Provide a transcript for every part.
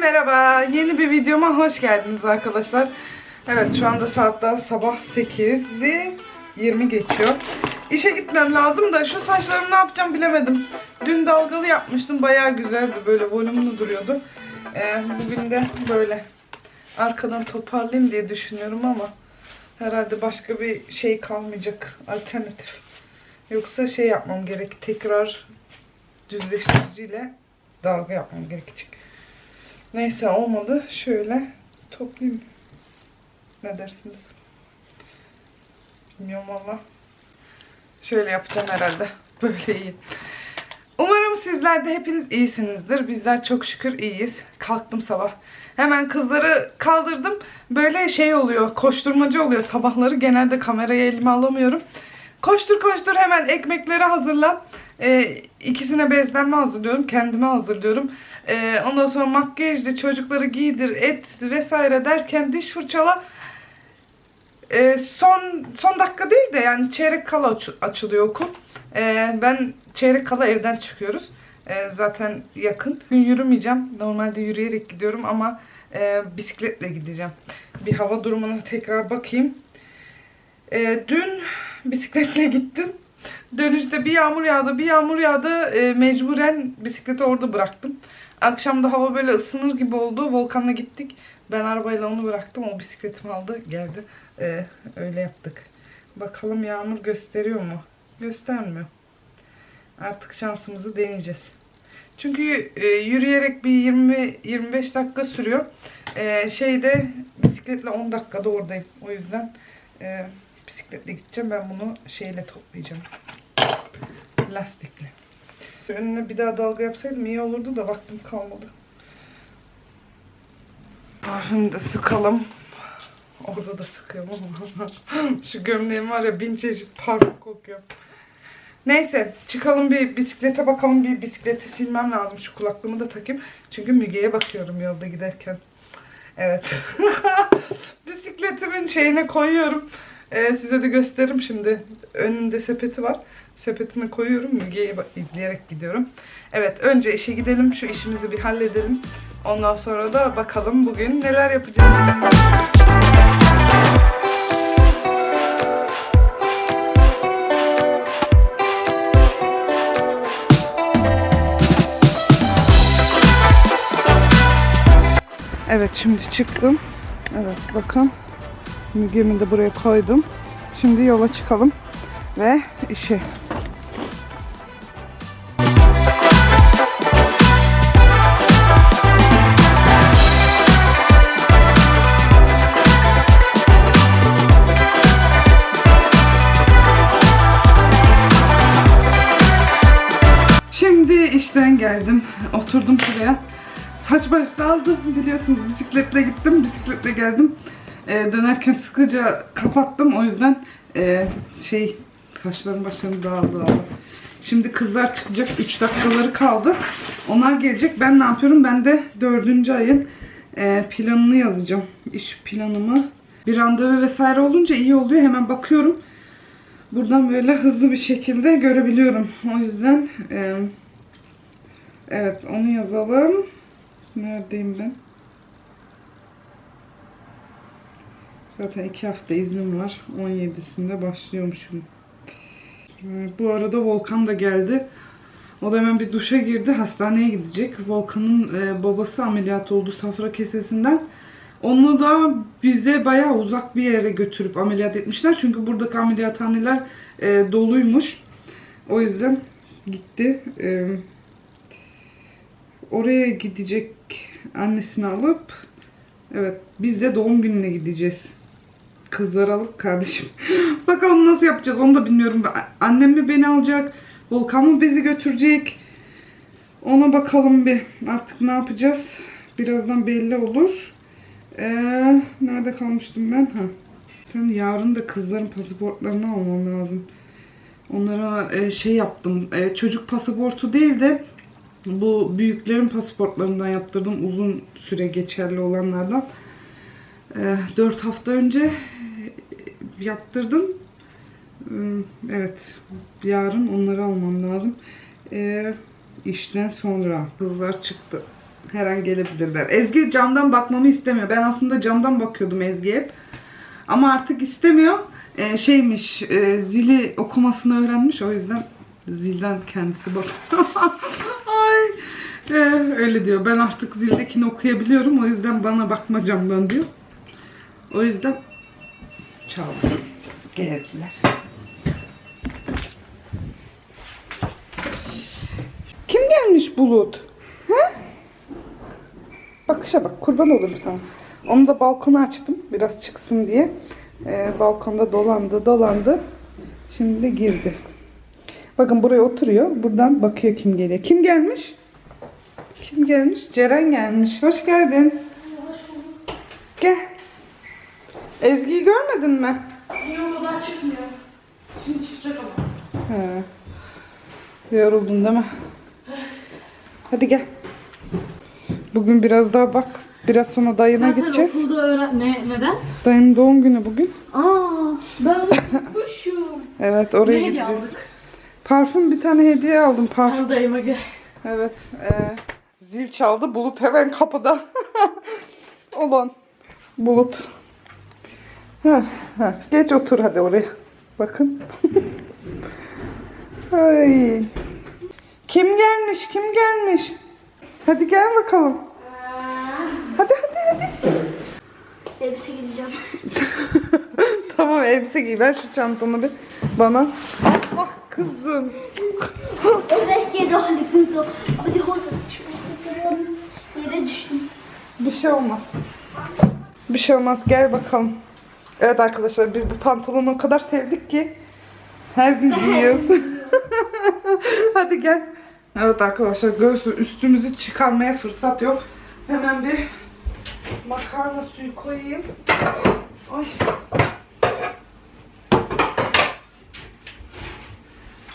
merhaba. Yeni bir videoma hoş geldiniz arkadaşlar. Evet şu anda saatler sabah 8'i 20 geçiyor. İşe gitmem lazım da şu saçlarımı ne yapacağım bilemedim. Dün dalgalı yapmıştım. Bayağı güzeldi. Böyle volümlü duruyordu. Ee, bugün de böyle arkadan toparlayayım diye düşünüyorum ama herhalde başka bir şey kalmayacak. Alternatif. Yoksa şey yapmam gerek. Tekrar düzleştiriciyle dalga yapmam gerekecek. Neyse olmadı. Şöyle toplayayım. Ne dersiniz? Bilmiyorum valla. Şöyle yapacağım herhalde. Böyle iyi. Umarım sizler de hepiniz iyisinizdir. Bizler çok şükür iyiyiz. Kalktım sabah. Hemen kızları kaldırdım. Böyle şey oluyor, koşturmacı oluyor. Sabahları genelde kamerayı elime alamıyorum. Koştur koştur hemen ekmekleri hazırla. Ee, ikisine bezlenme hazırlıyorum. Kendime hazırlıyorum. Ee, ondan sonra makyajlı çocukları giydir, et vesaire derken diş fırçala. Ee, son son dakika değil de yani çeyrek kala aç- açılıyor okul. Ee, ben çeyrek kala evden çıkıyoruz. Ee, zaten yakın. Gün yürümeyeceğim. Normalde yürüyerek gidiyorum ama e, bisikletle gideceğim. Bir hava durumuna tekrar bakayım. Ee, dün bisikletle gittim. Dönüşte bir yağmur yağdı, bir yağmur yağdı. Ee, mecburen bisikleti orada bıraktım. Akşam da hava böyle ısınır gibi oldu. Volkan'la gittik. Ben arabayla onu bıraktım. O bisikletimi aldı, geldi. Ee, öyle yaptık. Bakalım yağmur gösteriyor mu? Göstermiyor. Artık şansımızı deneyeceğiz. Çünkü e, yürüyerek bir 20-25 dakika sürüyor. E, şeyde bisikletle 10 dakikada oradayım. O yüzden e, bisikletle gideceğim. Ben bunu şeyle toplayacağım. Lastikle. Önüne bir daha dalga yapsaydım iyi olurdu da vaktim kalmadı. Parfüm de sıkalım. Orada da sıkıyorum ama. Şu gömleğim var ya bin çeşit parfüm kokuyor. Neyse çıkalım bir bisiklete bakalım. Bir bisikleti silmem lazım. Şu kulaklığımı da takayım. Çünkü Müge'ye bakıyorum yolda giderken. Evet. Bisikletimin şeyine koyuyorum. Ee, size de gösteririm şimdi. Önünde sepeti var. Sepetine koyuyorum. Müge'yi izleyerek gidiyorum. Evet önce işe gidelim. Şu işimizi bir halledelim. Ondan sonra da bakalım bugün neler yapacağız. Evet şimdi çıktım. Evet bakın. Müge'mi de buraya koydum. Şimdi yola çıkalım. Ve işe. İşten geldim. Oturdum şuraya. Saç baş dağıldı. Biliyorsunuz bisikletle gittim. Bisikletle geldim. Ee, dönerken sıkıca kapattım. O yüzden e, şey saçlarım başlarım dağıldı. dağıldı. Şimdi kızlar çıkacak. 3 dakikaları kaldı. Onlar gelecek. Ben ne yapıyorum? Ben de 4. ayın e, planını yazacağım. İş planımı. Bir randevu vesaire olunca iyi oluyor. Hemen bakıyorum. Buradan böyle hızlı bir şekilde görebiliyorum. O yüzden e, evet onu yazalım. Neredeyim ben? Zaten iki hafta iznim var. 17'sinde başlıyormuşum. Ee, Bu arada Volkan da geldi. O da hemen bir duşa girdi. Hastaneye gidecek. Volkan'ın e, babası ameliyat oldu safra kesesinden. Onu da bize bayağı uzak bir yere götürüp ameliyat etmişler. Çünkü buradaki ameliyathaneler e, doluymuş. O yüzden gitti. E, oraya gidecek annesini alıp evet biz de doğum gününe gideceğiz. Kızları alıp kardeşim. Bakalım nasıl yapacağız onu da bilmiyorum. Annem mi beni alacak? Volkan mı bizi götürecek? Ona bakalım bir. Artık ne yapacağız? Birazdan belli olur. Ee, nerede kalmıştım ben? Ha. Sen yarın da kızların pasaportlarını almam lazım. Onlara e, şey yaptım. E, çocuk pasaportu değil de bu büyüklerin pasaportlarından yaptırdım. Uzun süre geçerli olanlardan. E, 4 hafta önce yaptırdım. E, evet. Yarın onları almam lazım. E, işten sonra kızlar çıktı. Her an gelebilirler. Ezgi camdan bakmamı istemiyor. Ben aslında camdan bakıyordum Ezgi'ye hep. Ama artık istemiyor. Ee, şeymiş, e, zili okumasını öğrenmiş. O yüzden zilden kendisi bak. Ay. Ee, öyle diyor. Ben artık zildekini okuyabiliyorum. O yüzden bana bakma camdan diyor. O yüzden çaldı. Geldiler. Kim gelmiş Bulut? He? Bakışa bak kurban olurum sana. Onu da balkona açtım biraz çıksın diye. Ee, balkonda dolandı dolandı. Şimdi de girdi. Bakın buraya oturuyor. Buradan bakıyor kim geliyor. Kim gelmiş? Kim gelmiş? Ceren gelmiş. Hoş geldin. Gel. Ezgi'yi görmedin mi? Yok daha çıkmıyor. Şimdi çıkacak ama. He. Yoruldun değil mi? Hadi gel. Bugün biraz daha bak. Biraz sonra dayına Zaten gideceğiz. okulda öğren... Ne, neden? Dayının doğum günü bugün. Aa, ben unutmuşum. Evet oraya Ne hediye gideceğiz. aldık? Parfüm bir tane hediye aldım. Parfüm. Al dayıma gel. Evet. e, zil çaldı. Bulut hemen kapıda. Olan. Bulut. Ha, ha. Geç otur hadi oraya. Bakın. Ay. Kim gelmiş? Kim gelmiş? Hadi gel bakalım. Hadi hadi hadi. Elbise gideceğim. tamam elbise giy. Ver şu çantanı bir bana. Ah kızım. Doch wenigstens so. Schwer geworden. Yere düştüm. Bir şey olmaz. Bir şey olmaz. Gel bakalım. Evet arkadaşlar biz bu pantolonu o kadar sevdik ki her gün giyiyoruz. Hadi gel. Evet arkadaşlar görüyorsunuz üstümüzü çıkarmaya fırsat yok. Hemen bir makarna suyu koyayım. Ay.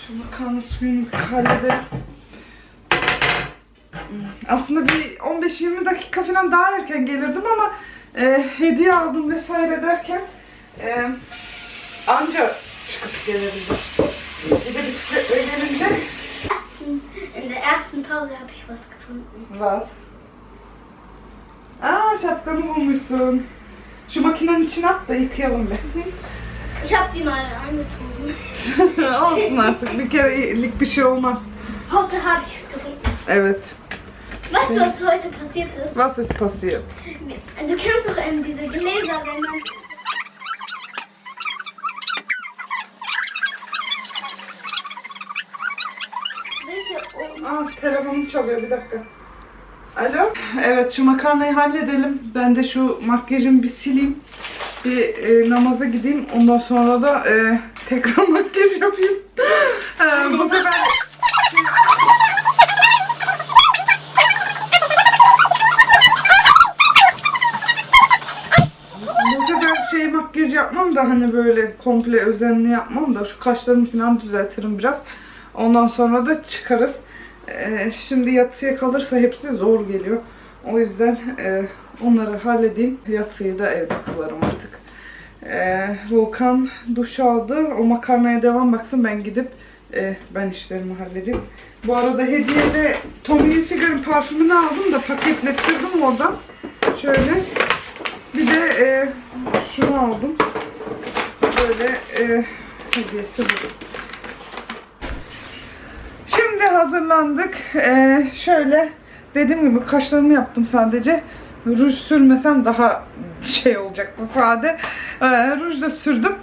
Şu makarna suyunu halledelim. Aslında bir 15-20 dakika falan daha erken gelirdim ama e, hediye aldım vesaire derken e, anca çıkıp gelebildim. Bir de bisikletle gelince in der ersten Pause habe ich was gefunden. var. Aa şapkanı bulmuşsun. Şu makinenin içine at da yıkayalım be. Ich habe die mal angezogen. Olsun artık bir kerelik bir şey olmaz. Heute habe ich es gefunden. Evet. Weißt du, was heute passiert ist? Was ist passiert? Du kennst doch ähm, diese Gläser, wenn man. Aa telefonum çalıyor bir dakika. Alo. Evet şu makarnayı halledelim. Ben de şu makyajımı bir sileyim. Bir e, namaza gideyim. Ondan sonra da e, tekrar makyaj yapayım. E, bu sefer şey makyaj yapmam da hani böyle komple özenli yapmam da şu kaşlarımı falan düzeltirim biraz. Ondan sonra da çıkarız. Ee, şimdi yatsıya kalırsa hepsi zor geliyor. O yüzden e, onları halledeyim. Yatsıyı da evde kılarım artık. Ee, Volkan duş aldı. O makarnaya devam baksın. Ben gidip e, ben işlerimi halledeyim. Bu arada hediyede Tommy Hilfiger'in parfümünü aldım da paketlettirdim oradan. Şöyle. Bir de e, şunu aldım. Böyle hediyesi bu. Şimdi hazırlandık. Ee, şöyle dediğim gibi kaşlarımı yaptım sadece. Ruj sürmesem daha şey olacaktı sade. Ee, ruj da sürdüm.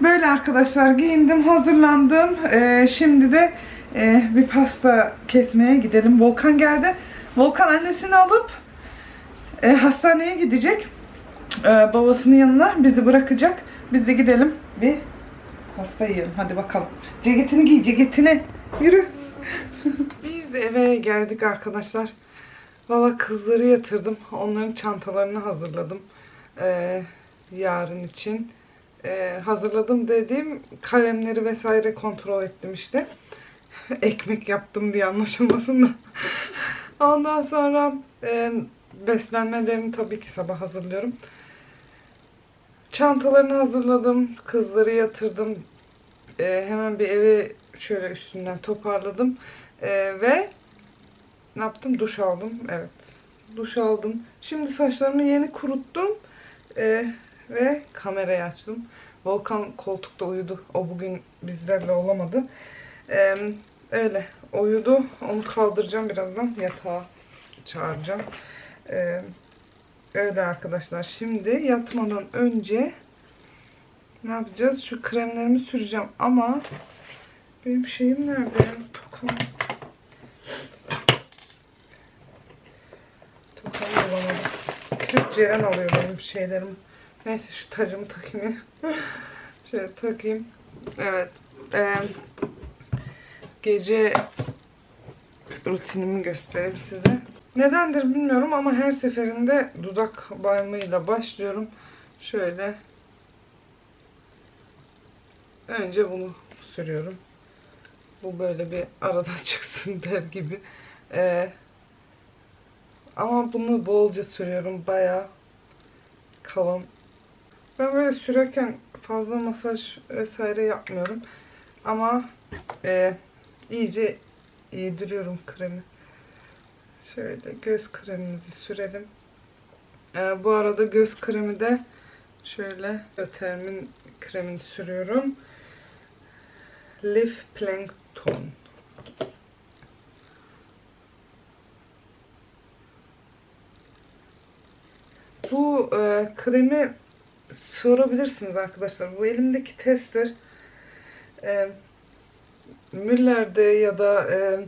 Böyle arkadaşlar giyindim, hazırlandım. Ee, şimdi de e, bir pasta kesmeye gidelim. Volkan geldi. Volkan annesini alıp e, hastaneye gidecek. Ee, babasının yanına bizi bırakacak. Biz de gidelim bir pasta yiyelim. Hadi bakalım. Ceketini giy, ceketini. Yürü. Biz eve geldik arkadaşlar. Valla kızları yatırdım. Onların çantalarını hazırladım. Ee, yarın için. Ee, hazırladım dediğim kalemleri vesaire kontrol ettim işte. Ekmek yaptım diye anlaşılmasın da. Ondan sonra e, beslenmelerini tabii ki sabah hazırlıyorum. Çantalarını hazırladım. Kızları yatırdım. Ee, hemen bir evi şöyle üstünden toparladım. Ee, ve ne yaptım? Duş aldım. Evet. Duş aldım. Şimdi saçlarımı yeni kuruttum. Ee, ve kamerayı açtım. Volkan koltukta uyudu. O bugün bizlerle olamadı. Ee, öyle uyudu. Onu kaldıracağım birazdan. Yatağa çağıracağım. Ee, öyle arkadaşlar. Şimdi yatmadan önce ne yapacağız? Şu kremlerimi süreceğim ama benim şeyim nerede? Tokam. Tokam bulamadım. Hep Ceren alıyor benim şeylerimi. Neyse şu tacımı takayım ya. Şöyle takayım. Evet. Ee, gece rutinimi göstereyim size. Nedendir bilmiyorum ama her seferinde dudak balmıyla başlıyorum. Şöyle önce bunu sürüyorum. Bu böyle bir arada çıksın der gibi. Ee, ama bunu bolca sürüyorum. Bayağı kalın. Ben böyle sürerken fazla masaj vesaire yapmıyorum. Ama e, iyice yediriyorum kremi. Şöyle göz kremimizi sürelim. Ee, bu arada göz kremi de şöyle Ötermin kremini sürüyorum. Leaf Plankton. Bu e, kremi sorabilirsiniz arkadaşlar. Bu elimdeki tester e, Müller'de ya da e,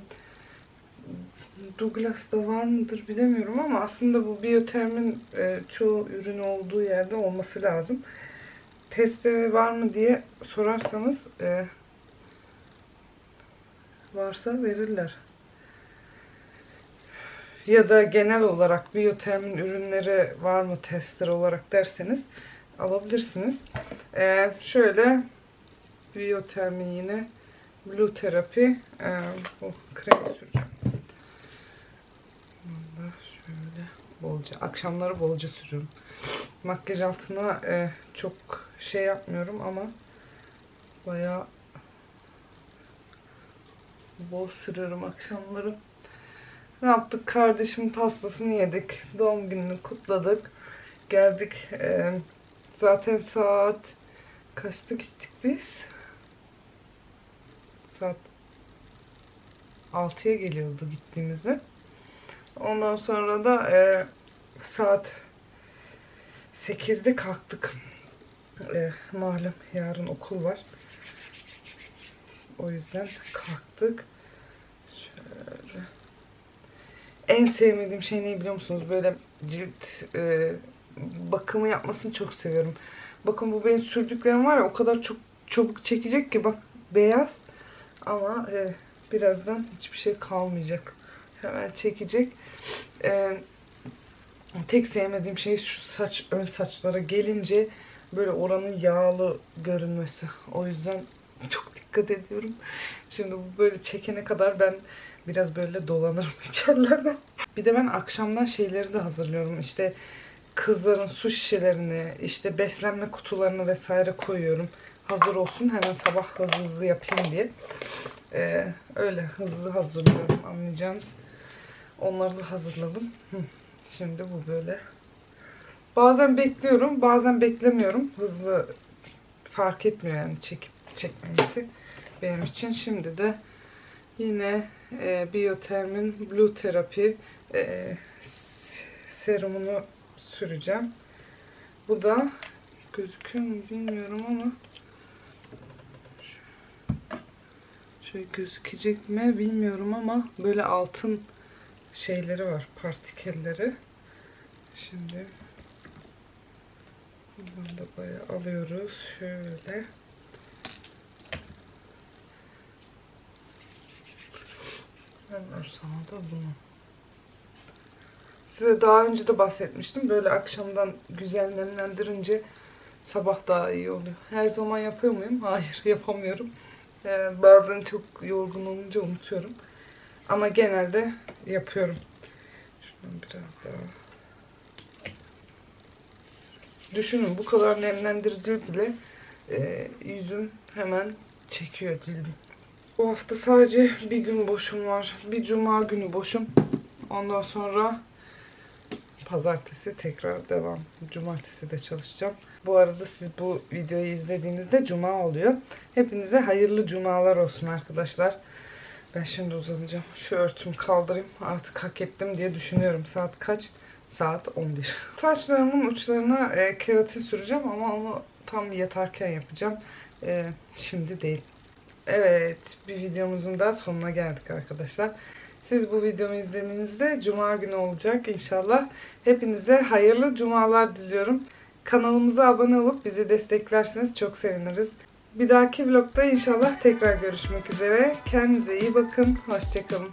Douglas'ta var mıdır bilemiyorum ama aslında bu biyotermin e, çoğu ürün olduğu yerde olması lazım. Testleri var mı diye sorarsanız e, varsa verirler. Ya da genel olarak biyotermin ürünleri var mı tester olarak derseniz alabilirsiniz. E, şöyle biyotermin yine Blue Therapy e, bu kremi süreceğim. Bunu şöyle bolca akşamları bolca sürüyorum. Makyaj altına e, çok şey yapmıyorum ama bayağı bol sürüyorum akşamları. Ne yaptık? Kardeşimin pastasını yedik. Doğum gününü kutladık. Geldik. E, zaten saat kaçta gittik biz? Saat 6'ya geliyordu gittiğimizde. Ondan sonra da e, saat 8'de kalktık. E, malum yarın okul var. O yüzden kalktık. Şöyle. En sevmediğim şey ne biliyor musunuz? Böyle cilt e, bakımı yapmasını çok seviyorum. Bakın bu benim sürdüklerim var ya o kadar çok çabuk çekecek ki bak beyaz ama e, birazdan hiçbir şey kalmayacak. Hemen çekecek. E, tek sevmediğim şey şu saç ön saçlara gelince böyle oranın yağlı görünmesi. O yüzden çok dikkat ediyorum. Şimdi bu böyle çekene kadar ben biraz böyle dolanırım içerlerden. Bir de ben akşamdan şeyleri de hazırlıyorum. İşte kızların su şişelerini, işte beslenme kutularını vesaire koyuyorum. Hazır olsun hemen sabah hızlı hızlı yapayım diye. Ee, öyle hızlı hazırlıyorum anlayacağınız. Onları da hazırladım. Şimdi bu böyle. Bazen bekliyorum, bazen beklemiyorum. Hızlı fark etmiyor yani çekip çekmemesi benim için. Şimdi de yine e, Biotermin Blue Therapy e, serumunu süreceğim. Bu da gözüküyor mu bilmiyorum ama şöyle gözükecek mi bilmiyorum ama böyle altın şeyleri var partikelleri. Şimdi buradan da bayağı alıyoruz. Şöyle. Hemen sana da bunu. Size daha önce de bahsetmiştim. Böyle akşamdan güzel nemlendirince sabah daha iyi oluyor. Her zaman yapıyor muyum? Hayır yapamıyorum. Ee, bazen çok yorgun olunca unutuyorum. Ama genelde yapıyorum. Şuradan biraz daha. Düşünün bu kadar nemlendirici bile e, yüzüm hemen çekiyor cildim. Bu hafta sadece bir gün boşum var. Bir cuma günü boşum. Ondan sonra Pazartesi tekrar devam. Cumartesi de çalışacağım. Bu arada siz bu videoyu izlediğinizde cuma oluyor. Hepinize hayırlı cumalar olsun arkadaşlar. Ben şimdi uzanacağım. Şu örtümü kaldırayım. Artık hak ettim diye düşünüyorum. Saat kaç? Saat 11. Saçlarımın uçlarına e, keratin süreceğim ama onu tam yatarken yapacağım. E, şimdi değil. Evet, bir videomuzun da sonuna geldik arkadaşlar. Siz bu videomu izlediğinizde cuma günü olacak inşallah. Hepinize hayırlı cumalar diliyorum. Kanalımıza abone olup bizi desteklerseniz çok seviniriz. Bir dahaki vlogda inşallah tekrar görüşmek üzere. Kendinize iyi bakın. Hoşçakalın.